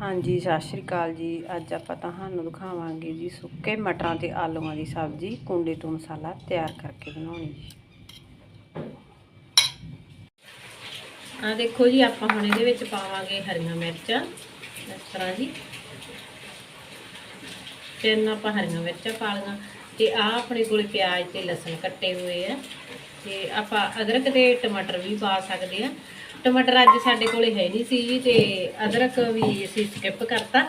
ਹਾਂਜੀ, ਸਤਿ ਸ਼੍ਰੀ ਅਕਾਲ ਜੀ। ਅੱਜ ਆਪਾਂ ਤੁਹਾਨੂੰ ਦਿਖਾਵਾਂਗੇ ਜੀ ਸੁੱਕੇ ਮਟਰਾਂ ਤੇ ਆਲੂਆਂ ਦੀ ਸਬਜ਼ੀ, ਕੁੰਡੇ ਤੋਂ ਮਸਾਲਾ ਤਿਆਰ ਕਰਕੇ ਬਣਾਉਣੀ ਜੀ। ਆ ਦੇਖੋ ਜੀ, ਆਪਾਂ ਹੁਣ ਇਹਦੇ ਵਿੱਚ ਪਾਵਾਂਗੇ ਹਰੀਆਂ ਮਿਰਚਾਂ, ਇਸ ਤਰ੍ਹਾਂ ਜੀ। ਤਿੰਨ ਆਪਾਂ ਹਰੀਆਂ ਮਿਰਚਾਂ ਪਾ ਲਈਆਂ। ਤੇ ਆ ਆਪਣੇ ਕੋਲ ਪਿਆਜ਼ ਤੇ ਲਸਣ ਕੱਟੇ ਹੋਏ ਆ। ਤੇ ਆਪਾਂ ਅਦਰਕ ਤੇ ਟਮਾਟਰ ਵੀ ਪਾ ਸਕਦੇ ਆ। ਟਮਾਟਰ ਅੱਜ ਸਾਡੇ ਕੋਲੇ ਹੈ ਨਹੀਂ ਸੀ ਜੀ ਤੇ ਅਦਰਕ ਵੀ ਅਸੀਂ ਸਕਿਪ ਕਰਤਾ,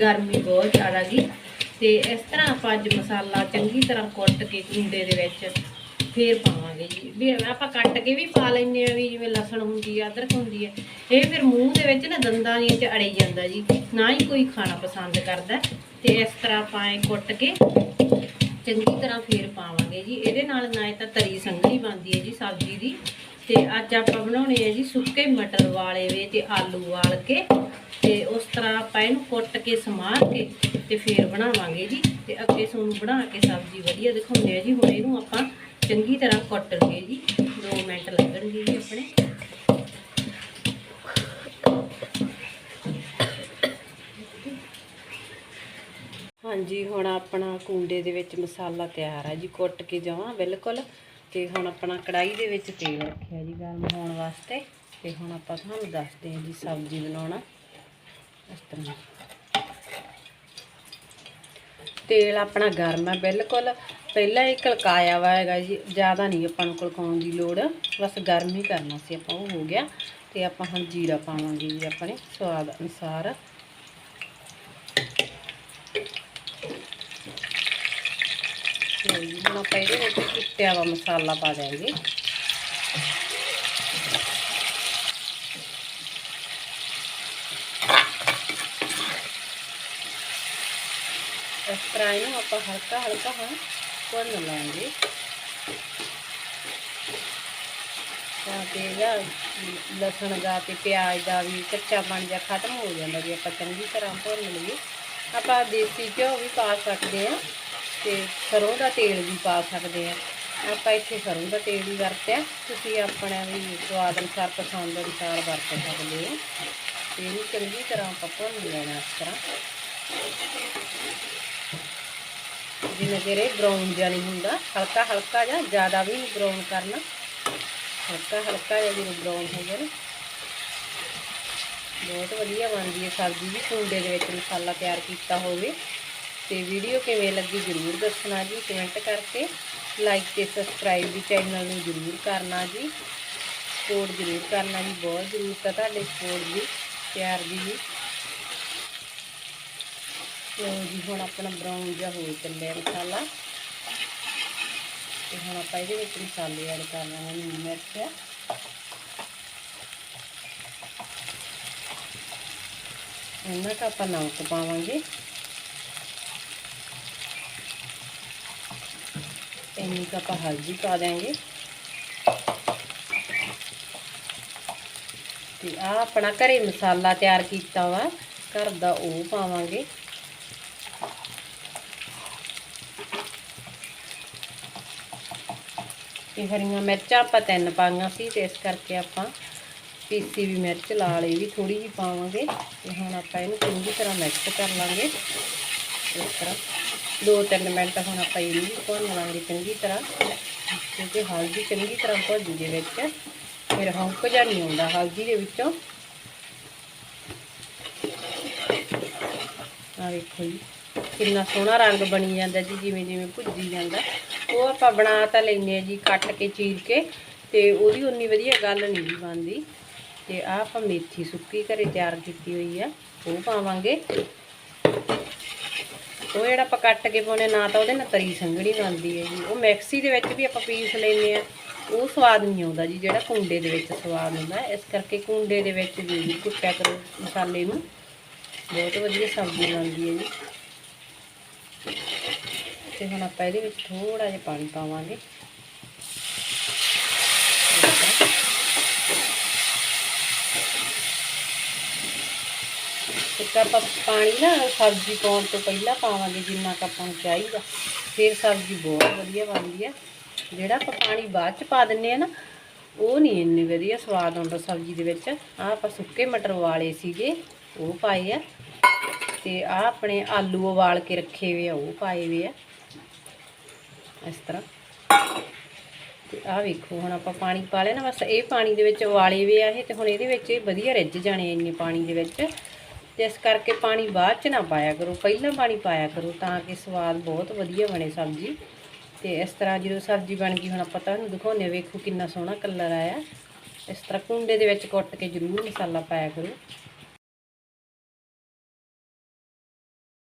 ਗਰਮੀ ਬਹੁਤ ਜ਼ਿਆਦਾ ਜੀ। ਤੇ ਇਸ ਤਰ੍ਹਾਂ ਆਪਾਂ ਅੱਜ ਮਸਾਲਾ ਚੰਗੀ ਤਰ੍ਹਾਂ ਕੁੱਟ ਕੇ ਕੁੰਡੇ ਦੇ ਵਿੱਚ ਫੇਰ ਪਾਵਾਂਗੇ ਜੀ। ਵੀ ਆਪਾਂ ਕੱਟ ਕੇ ਵੀ ਪਾ ਲੈਂਦੇ ਆ ਵੀ ਜਿਵੇਂ ਲਸਣ ਹੁੰਦੀ ਆ, ਅਦਰਕ ਹੁੰਦੀ ਆ, ਇਹ ਫਿਰ ਮੂੰਹ ਦੇ ਵਿੱਚ ਨਾ ਦੰਦਾਂ ਦੀਆਂ ਚ ਅੜੇ ਜਾਂਦਾ ਜੀ। ਨਾ ਹੀ ਕੋਈ ਖਾਣਾ ਪਸੰਦ ਕਰਦਾ। ਤੇ ਇਸ ਤਰ੍ਹਾਂ ਆਪਾਂ ਇਹ ਕੁੱਟ ਕੇ ਚੰਗੀ ਤਰ੍ਹਾਂ ਫੇਰ ਪਾਵਾਂਗੇ ਜੀ। ਇਹਦੇ ਨਾਲ ਨਾ ਇਹ ਤਾਂ ਤਰੀ ਸੰਘਣੀ ਬਣਦੀ ਹੈ ਜੀ ਸਬਜ਼ੀ ਦੀ। ਤੇ ਅੱਜ ਆਪਾਂ ਬਣਾਉਣੇ ਆ ਜੀ ਸੁੱਕੇ ਮਟਰ ਵਾਲੇ ਵੇ ਤੇ ਆਲੂ ਵਾਲ ਕੇ। ਤੇ ਉਸ ਤਰ੍ਹਾਂ ਆਪਾਂ ਇਹਨੂੰ ਕੁੱਟ ਕੇ, ਸਮਾਰ ਕੇ ਤੇ ਫੇਰ ਬਣਾਵਾਂਗੇ ਜੀ। ਤੇ ਅੱਗੇ ਤੁਹਾਨੂੰ ਬਣਾ ਕੇ ਸਬਜ਼ੀ ਵਧੀਆ ਦਿਖਾਉਂਦੇ ਆ ਜੀ। ਹੁਣ ਇਹਨੂੰ ਆਪਾਂ ਚੰਗੀ ਤਰ੍ਹਾਂ ਕੁੱਟ ਲਈਏ ਜੀ। 2 ਮਿੰਟ ਲੱਗਣਗੇ ਜੀ ਆਪਣੇ। ਹਾਂਜੀ, ਹੁਣ ਆਪਣਾ ਕੁੰਡੇ ਦੇ ਵਿੱਚ ਮਸਾਲਾ ਤਿਆਰ ਹੈ ਜੀ, ਕੁੱਟ ਕੇ ਜਾਵਾਂ ਬਿਲਕੁਲ। ਤੇ ਹੁਣ ਆਪਣਾ ਕੜਾਈ ਦੇ ਵਿੱਚ ਤੇਲ ਰੱਖਿਆ ਜੀ, ਗਰਮ ਹੋਣ ਵਾਸਤੇ। ਤੇ ਹੁਣ ਆਪਾਂ ਤੁਹਾਨੂੰ ਦੱਸਦੇ ਹਾਂ ਜੀ ਸਬਜ਼ੀ ਬਣਾਉਣਾ। ਇਸ ਤਰ੍ਹਾਂ। ਤੇਲ ਆਪਣਾ ਗਰਮ ਹੈ ਬਿਲਕੁਲ। ਪਹਿਲਾਂ ਹੀ ਕਲਕਾਇਆ ਵਾ ਹੈਗਾ ਜੀ, ਜ਼ਿਆਦਾ ਨਹੀਂ ਆਪਾਂ ਨੂੰ ਕਲਕਾਉਣ ਦੀ ਲੋੜ। ਬਸ ਗਰਮ ਹੀ ਕਰਨਾ ਸੀ ਆਪਾਂ, ਉਹ ਹੋ ਗਿਆ। ਤੇ ਆਪਾਂ ਹੁਣ ਜੀਰਾ ਪਾਵਾਂਗੇ ਜੀ ਆਪਣੇ ਸਵਾਦ ਅਨੁਸਾਰ। ਲਓ ਜੀ ਹੁਣ ਆਪਾਂ ਇਹਦੇ ਵਿੱਚ ਕੁੱਟਿਆ ਵਾ ਮਸਾਲਾ ਪਾ ਦਿਆਂਗੇ ਇਸ ਤਰ੍ਹਾਂ ਇਹਨੂੰ ਆਪਾਂ ਹਲਕਾ ਹਲਕਾ ਹੁਣ ਭੁੰਨ ਲਾਂਗੇ ਤਾਂ ਤੇ ਇਹਦਾ ਲਸਣ ਦਾ ਤੇ ਪਿਆਜ਼ ਦਾ ਵੀ ਕੱਚਾ ਬਣ ਜਾ ਖਤਮ ਹੋ ਜਾਂਦਾ ਜੇ ਆਪਾਂ ਚੰਗੀ ਤਰ੍ਹਾਂ ਭੁੰਨ ਲਈਏ ਆਪਾਂ ਦੇਸੀ ਤੇ ਸਰੋਂ ਦਾ ਤੇਲ ਵੀ ਪਾ ਸਕਦੇ ਆ। ਆਪਾਂ ਇੱਥੇ ਸਰੋਂ ਦਾ ਤੇਲ ਹੀ ਵਰਤਿਆ। ਤੁਸੀਂ ਆਪਣਾ ਵੀ ਸਵਾਦ ਅਨੁਸਾਰ, ਪਸੰਦ ਅਨੁਸਾਰ ਵਰਤ ਸਕਦੇ ਹੋ। ਤੇ ਇਹਨੂੰ ਚੰਗੀ ਤਰ੍ਹਾਂ ਆਪਾਂ ਭੁੰਨ ਲੈਣਾ ਇਸ ਤਰ੍ਹਾਂ। ਜਿੰਨਾ ਚਿਰ ਇਹ ਬਰਾਊਨ ਜਿਹਾ ਨਹੀਂ ਹੁੰਦਾ। ਹਲਕਾ ਹਲਕਾ ਜਿਹਾ, ਜ਼ਿਆਦਾ ਵੀ ਨਹੀਂ ਬਰਾਊਨ ਕਰਨਾ। ਹਲਕਾ ਹਲਕਾ ਜਿਹਾ ਜਦੋਂ ਬਰਾਊਨ ਹੋ ਜਾਵੇ ਬਹੁਤ ਵਧੀਆ ਬਣਦੀ ਹੈ। ਸਬਜ਼ੀ ਵੀ ਕੁੰਡੇ ਦੇ ਵਿੱਚ ਮਸਾਲਾ ਤਿਆਰ ਕੀਤਾ ਹੋਵੇ। ਤੇ ਵੀਡੀਓ ਕਿਵੇਂ ਲੱਗੀ ਜ਼ਰੂਰ ਦੱਸਣਾ ਜੀ ਕਮੈਂਟ ਕਰਕੇ। ਲਾਈਕ ਤੇ ਸਬਸਕ੍ਰਾਈਬ ਵੀ ਚੈਨਲ ਨੂੰ ਜ਼ਰੂਰ ਕਰਨਾ ਜੀ। ਸਪੋਰਟ ਜ਼ਰੂਰ ਕਰਨਾ ਜੀ, ਬਹੁਤ ਜ਼ਰੂਰਤ ਹੈ ਤੁਹਾਡੇ ਸਪੋਰਟ ਦੀ, ਪਿਆਰ ਦੀ ਵੀ ਲਓ ਜੀ, ਹੁਣ ਆਪਣਾ ਬਰਾਊਨ ਜਿਹਾ ਹੋ ਚੱਲਿਆ ਮਸਾਲਾ। ਤੇ ਹੁਣ ਆਪਾਂ ਇਹਦੇ ਵਿੱਚ ਮਸਾਲੇ ਐਡ ਕਰ ਲਾਂਗੇ ਨੂਣ ਮਿਰਚ। ਇਹਨਾਂ ਦਾ ਆਪਾਂ ਨਮਕ ਪਾਵਾਂਗੇ। ਇੰਨੀ ਕੁ ਆਪਾਂ ਹਲਦੀ ਪਾ ਦਿਆਂਗੇ। ਤੇ ਆ ਆਪਣਾ ਘਰੇ ਮਸਾਲਾ ਤਿਆਰ ਕੀਤਾ ਵਾ, ਘਰ ਦਾ ਉਹ ਪਾਵਾਂਗੇ। ਤੇ ਹਰੀਆਂ ਮਿਰਚਾਂ ਆਪਾਂ ਤਿੰਨ ਪਾਈਆਂ ਸੀ, ਤੇ ਇਸ ਕਰਕੇ ਆਪਾਂ ਪੀਸੀ ਵੀ ਮਿਰਚ, ਲਾਲ ਇਹ ਵੀ ਥੋੜੀ ਜਿਹੀ ਪਾਵਾਂਗੇ। ਤੇ ਹੁਣ ਆਪਾਂ ਇਹਨੂੰ ਚੰਗੀ ਤਰ੍ਹਾਂ ਮਿਕਸ ਕਰ ਲਾਂਗੇ। ਇਸ ਤਰ੍ਹਾਂ। ਦੋ ਤਿੰਨ ਮਿੰਟ ਹੁਣ ਆਪਾਂ ਇਹਨੂੰ ਵੀ ਭੁੰਨ ਲਾਂਗੇ ਚੰਗੀ ਤਰ੍ਹਾਂ। ਕਿਉਂਕਿ ਹਲਦੀ ਚੰਗੀ ਤਰ੍ਹਾਂ ਭੁੱਜ ਜੇ ਵਿੱਚ। ਫਿਰ ਹੌਂਕ ਜਿਹਾ ਨਹੀਂ ਆਉਂਦਾ ਹਲਦੀ ਦੇ ਵਿੱਚੋਂ। ਆ ਵੇਖੋ ਜੀ, ਕਿੰਨਾ ਸੋਹਣਾ ਰੰਗ ਬਣੀ ਜਾਂਦਾ ਜੀ, ਜਿਵੇਂ ਜਿਵੇਂ ਭੁੱਜੀ ਜਾਂਦਾ। ਉਹ ਆਪਾਂ ਬਣਾ ਤਾਂ ਲੈਂਦੇ ਆ ਜੀ, ਕੱਟ ਕੇ, ਚੀਰ ਕੇ। ਤੇ ਉਹਦੀ ਉਨੀ ਵਧੀਆ ਗੱਲ ਨਹੀਂ ਜੀ ਬਣਦੀ। ਤੇ ਆਹ ਆਪਾਂ ਮੇਥੀ ਸੁੱਕੀ ਘਰੇ ਤਿਆਰ ਕੀਤੀ ਹੋਈ ਆ, ਉਹ ਪਾਵਾਂਗੇ। ਉਹ ਜਿਹੜਾ ਆਪਾਂ ਕੱਟ ਕੇ ਪਾਉਣੇ, ਨਾ ਤਾਂ ਉਹਦੇ ਨਾਲ ਤਰੀ ਸੰਘਣੀ ਬਣਦੀ ਹੈ ਜੀ। ਉਹ ਮਿਕਸੀ ਦੇ ਵਿੱਚ ਵੀ ਆਪਾਂ ਪੀਸ ਲੈਂਦੇ ਆ ਉਹ ਸਵਾਦ ਨਹੀਂ ਆਉਂਦਾ ਜੀ, ਜਿਹੜਾ ਕੁੰਡੇ ਦੇ ਵਿੱਚ ਸਵਾਦ ਹੁੰਦਾ। ਇਸ ਕਰਕੇ ਕੁੰਡੇ ਦੇ ਵਿੱਚ ਵੀ ਕੁੱਟਿਆ ਕਰੋ ਮਸਾਲੇ ਨੂੰ। ਬਹੁਤ ਵਧੀਆ ਸਬਜ਼ੀ ਬਣਦੀ ਹੈ ਜੀ। ਤੇ ਹੁਣ ਆਪਾਂ ਇਹਦੇ ਵਿੱਚ ਥੋੜਾ ਜਿਹਾ ਪਾਣੀ ਪਾਵਾਂਗੇ। ਇੱਕ ਆਪਾਂ ਪਾਣੀ ਨਾ, ਸਬਜ਼ੀ ਪਾਉਣ ਤੋਂ ਪਹਿਲਾਂ ਪਾਵਾਂਗੇ ਜਿੰਨਾ ਕੁ ਆਪਾਂ ਨੂੰ ਚਾਹੀਦਾ। ਫਿਰ ਸਬਜ਼ੀ ਬਹੁਤ ਵਧੀਆ ਬਣਦੀ ਆ। ਜਿਹੜਾ ਆਪਾਂ ਪਾਣੀ ਬਾਅਦ ਚ ਪਾ ਦਿੰਨੇ ਆ ਨਾ, ਉਹ ਨਹੀਂ ਇੰਨੇ ਵਧੀਆ ਸਵਾਦ ਆਉਂਦਾ ਸਬਜ਼ੀ ਦੇ ਵਿੱਚ। ਆਹ ਆਪਾਂ ਸੁੱਕੇ ਮਟਰ ਵਾਲੇ ਸੀਗੇ, ਉਹ ਪਾਏ ਆ। ਤੇ ਆ ਆਪਣੇ ਆਲੂ ਉਬਾਲ ਕੇ ਰੱਖੇ ਹੋਏ ਆ, ਉਹ ਪਾਏ ਹੋਏ ਆ। ਇਸ ਤਰ੍ਹਾਂ। ਤੇ ਆਹ ਵੇਖੋ, ਹੁਣ ਆਪਾਂ ਪਾਣੀ ਪਾ ਲਿਆ ਨਾ, ਬਸ ਇਹ ਪਾਣੀ ਦੇ ਵਿੱਚ ਉਬਾਲੇ ਵੇ ਆ ਇਹ, ਤੇ ਹੁਣ ਇਹਦੇ ਵਿੱਚ ਇਹ ਵਧੀਆ ਰਿੱਝ ਜਾਣੇ ਇੰਨੇ ਪਾਣੀ ਦੇ ਵਿੱਚ। ਤੇ ਇਸ ਕਰਕੇ ਪਾਣੀ ਬਾਅਦ ਚ ਨਾ ਪਾਇਆ ਕਰੋ ਪਹਿਲਾਂ ਪਾਣੀ ਪਾਇਆ ਕਰੋ ਤਾਂ ਕਿ ਸਵਾਦ ਬਹੁਤ ਵਧੀਆ ਬਣੇ ਸਬਜ਼ੀ। ਤੇ ਇਸ ਤਰ੍ਹਾਂ ਜਦੋਂ ਸਬਜ਼ੀ ਬਣ ਗਈ ਹੁਣ ਆਪਾਂ ਤੁਹਾਨੂੰ ਦਿਖਾਉਂਦੇ ਹਾਂ, ਵੇਖੋ ਕਿੰਨਾ ਸੋਹਣਾ ਕਲਰ ਆਇਆ। ਇਸ ਤਰ੍ਹਾਂ ਕੁੰਡੇ ਦੇ ਵਿੱਚ ਕੁੱਟ ਕੇ ਜ਼ਰੂਰ ਮਸਾਲਾ ਪਾਇਆ ਕਰੋ।